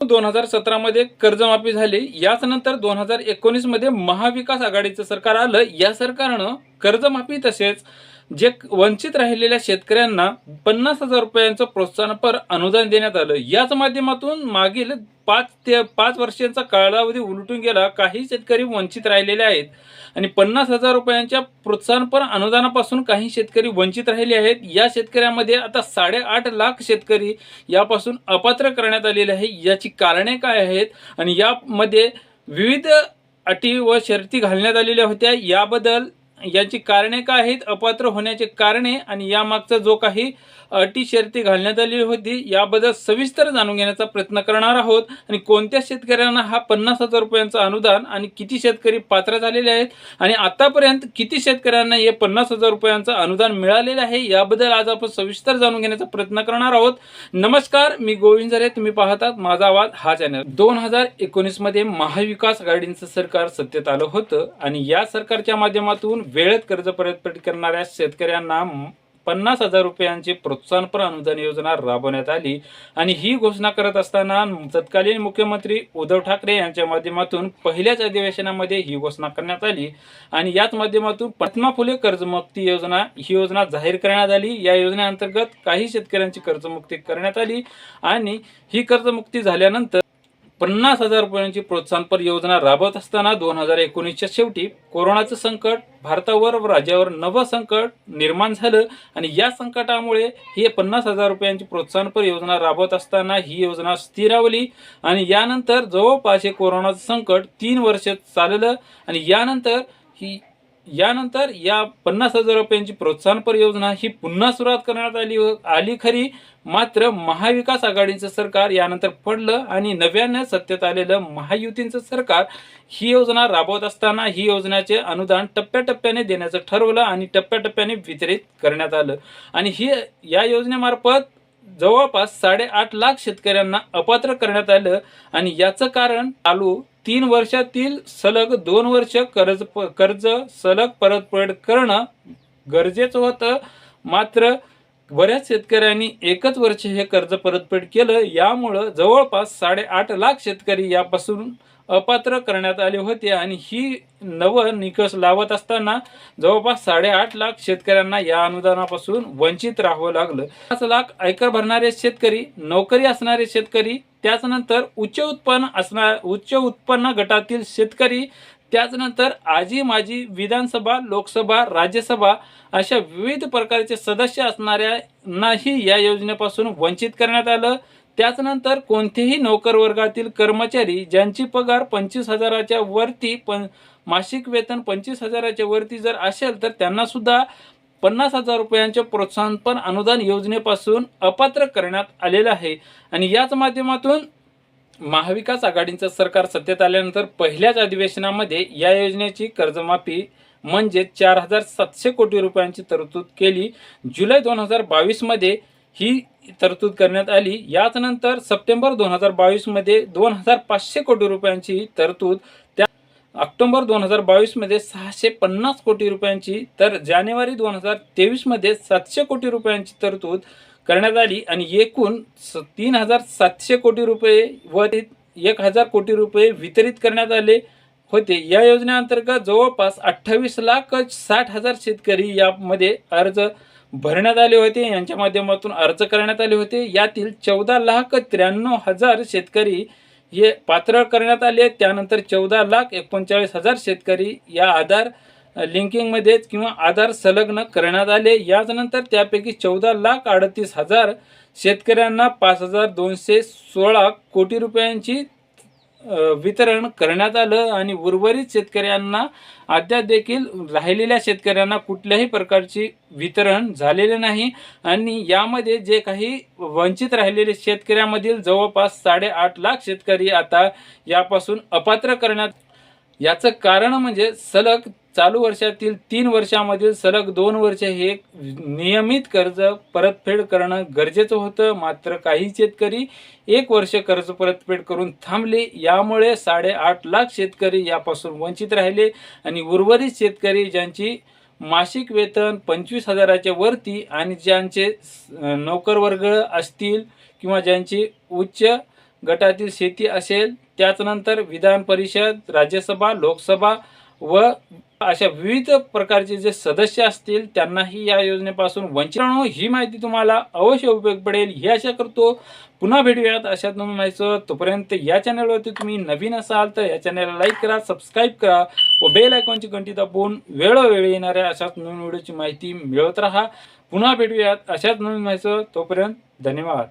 दोन हजार सतरामध्ये कर्जमाफी झाली. याच नंतर दोन हजार एकोणीसमध्ये महाविकास आघाडीचं सरकार आलं. या सरकारनं कर्जमाफी तसेच जे वंचित राहिलेल्या शेतकऱ्यांना पन्नास हजार रुपयांचं प्रोत्साहनपर अनुदान देण्यात आलं. याच माध्यमातून मागील पाच ते पाच वर्षांचा कालावधी उलटून गेला काही शेतकरी वंचित राहिलेले आहेत. आणि पन्नास हजार रुपयांच्या प्रोत्साहनपर अनुदानापासून काही शेतकरी वंचित राहिले आहेत. या शेतकऱ्यामध्ये आता साडेआठ लाख शेतकरी यापासून अपात्र करण्यात आलेले आहे. याची कारणे काय आहेत? आणि यामध्ये विविध अटी व शर्ती घालण्यात आलेल्या होत्या. याबद्दल याची कारणे काय आहेत? अपात्र होण्याचे कारणे आणि यामागचा जो काही अटी शर्ती घालण्यात आली होती. याबद्दल सविस्तर जाणून घेण्याचा प्रयत्न करणार आहोत. आणि कोणत्या शेतकऱ्यांना हा पन्नास हजार रुपयांचं अनुदान आणि किती शेतकरी पात्र झालेले आहेत? आणि आतापर्यंत किती शेतकऱ्यांना हे पन्नास हजार रुपयांचं अनुदान मिळालेलं आहे? याबद्दल आज आपण सविस्तर जाणून घेण्याचा प्रयत्न करणार आहोत. नमस्कार मी गोविंद झरे तुम्ही पाहतात माझा आवाज हा चॅनल. दोन हजार एकोणीसमध्ये महाविकास आघाडीचं सरकार सत्तेत आलं होतं. आणि या सरकारच्या माध्यमातून वेळेत कर्ज परतफेड करणाऱ्या शेतकऱ्यांना पन्नास हजार रुपयांची प्रोत्साहनपर अनुदान योजना राबवण्यात आली आणि ही घोषणा करत असताना तत्कालीन मुख्यमंत्री उद्धव ठाकरे यांच्या माध्यमातून पहिल्याच अधिवेशनामध्ये ही घोषणा करण्यात आली आणि याच माध्यमातून पद्मा फुले कर्जमुक्ती योजना ही योजना जाहीर करण्यात आली. या योजनेअंतर्गत काही शेतकऱ्यांची कर्जमुक्ती करण्यात आली आणि ही कर्जमुक्ती झाल्यानंतर पन्नास हजार रुपयांची प्रोत्साहनपर योजना राबवत असताना दोन हजार एकोणीसच्या शेवटी कोरोनाचं संकट भारतावर व राज्यावर नवं संकट निर्माण झालं आणि या संकटामुळे ही पन्नास हजार रुपयांची प्रोत्साहनपर योजना राबवत असताना ही योजना स्थिरावली आणि यानंतर जवळपास हे कोरोनाचं संकट तीन वर्ष चाललं आणि यानंतर ही यानंतर या पन्नास हजार रुपयांची प्रोत्साहनपर योजना ही पुन्हा सुरुवात करण्यात आली आली खरी. मात्र महाविकास आघाडीचं सरकार यानंतर पडलं आणि नव्यानं सत्तेत आलेलं महायुतीचं सरकार ही योजना राबवत असताना ही योजनेचे अनुदान टप्प्याटप्प्याने देण्याचं ठरवलं आणि टप्प्याटप्प्याने वितरित करण्यात आलं. आणि ही या योजनेमार्फत जवळपास साडेआठ लाख शेतकऱ्यांना अपात्र करण्यात आलं आणि याचं कारण चालू तीन वर्षातील सलग दोन वर्ष कर्ज कर्ज सलग परतफेड करणं गरजेचं होतं. मात्र बऱ्याच शेतकऱ्यांनी एकच वर्ष हे कर्ज परतफेड केलं. यामुळं जवळपास साडेआठ लाख शेतकरी यापासून अपात्र करण्यात आले होते आणि ही नवं निकष लावत असताना जवळपास साडेआठ लाख शेतकऱ्यांना या अनुदानापासून वंचित राहावं लागलं. पाच लाख आयकर भरणारे शेतकरी नोकरी असणारे शेतकरी त्याचनंतर उच्च उत्पन्न असणार उच्च उत्पन्न गटातील शेतकरी त्याचनंतर आजी माजी विधानसभा लोकसभा राज्यसभा अशा विविध प्रकारचे सदस्य असणाऱ्यांनाही या योजनेपासून वंचित करण्यात आलं. त्याचनंतर कोणतेही नोकर वर्गातील कर्मचारी ज्यांची पगार पंचवीस हजाराच्या वरती पण मासिक वेतन पंचवीस हजाराच्या वरती जर असेल तर त्यांना सुद्धा पन्नास हजार रुपयांचे प्रोत्साहनपर अनुदान योजनेपासून अपात्र करण्यात आलेलं आहे. आणि याच माध्यमातून महाविकास आघाडीचं सरकार सत्तेत आल्यानंतर पहिल्याच अधिवेशनामध्ये या योजनेची कर्जमाफी म्हणजे चार हजार सातशे कोटी रुपयांची तरतूद केली. जुलै दोन हजार बावीसमध्ये ही तरतूद करण्यात आली. याच नंतर सप्टेंबर दोन हजार बावीसमध्ये दोन हजार पाचशे कोटी रुपयांची तरतूद त्या ऑक्टोबर दोन हजार बावीसमध्ये सहाशे पन्नास कोटी रुपयांची तर जानेवारी दोन हजार तेवीसमध्ये सातशे कोटी रुपयांची तरतूद करण्यात आली. आणि एकूण स- तीन हजार सातशे कोटी रुपये व ते एक हजार कोटी रुपये वितरित करण्यात आले होते. या योजनेअंतर्गत जवळपास अठ्ठावीस लाख साठ हजार शेतकरी यामध्ये अर्ज भरण्यात आले होते यांच्या माध्यमातून अर्ज करण्यात आले होते. यातील चौदा लाख त्र्याण्णव हजार शेतकरी हे पात्र करण्यात आले. त्यानंतर चौदा लाख एकोणचाळीस हजार शेतकरी या आधार लिंकिंगमध्ये किंवा आधार संलग्न करण्यात आले. याचनंतर त्यापैकी चौदा लाख अडतीस हजार शेतकऱ्यांना पाच हजार दोनशे सोळा कोटी रुपयांची वितरण करण्यात आलं आणि उर्वरित शेतकऱ्यांना अद्याप देखील राहिलेल्या शेतकऱ्यांना कुठल्याही प्रकारची वितरण झालेले नाही. आणि यामध्ये जे काही वंचित राहिलेले शेतकऱ्यामधील जवळपास साडेआठ लाख शेतकरी आता यापासून अपात्र करण्यात याचं कारण म्हणजे सलग चालू वर्षातील तीन वर्षामधील सलग दोन वर्ष हे नियमित कर्ज परतफेड करणं गरजेचं होतं. मात्र काही शेतकरी एक वर्ष कर्ज परतफेड करून थांबले. यामुळे साडेआठ लाख शेतकरी यापासून वंचित राहिले आणि उर्वरित शेतकरी ज्यांची मासिक वेतन पंचवीस हजाराच्या वरती आणि ज्यांचे नोकरवर्ग असतील किंवा ज्यांची उच्च गटातील शेती असेल त्याचनंतर विधान परिषद राज्यसभा लोकसभा व अशा विविध प्रकारचे जे सदस्य असतील त्यांनाही या योजनेपासून वंचित राहणं ही माहिती तुम्हाला अवश्य उपयोग पडेल. ही आशा करतो पुन्हा भेटूयात. अशात नवीन माहिती तोपर्यंत या चॅनलवरती तुम्ही नवीन असाल तर या चॅनलला लाईक करा सबस्क्राईब करा व बेल आयकॉनची घंटी दाबून वेळोवेळी येणाऱ्या अशाच नवीन व्हिडिओची माहिती मिळवत राहा. पुन्हा भेटूयात अशाच नवीन माहिती तोपर्यंत धन्यवाद.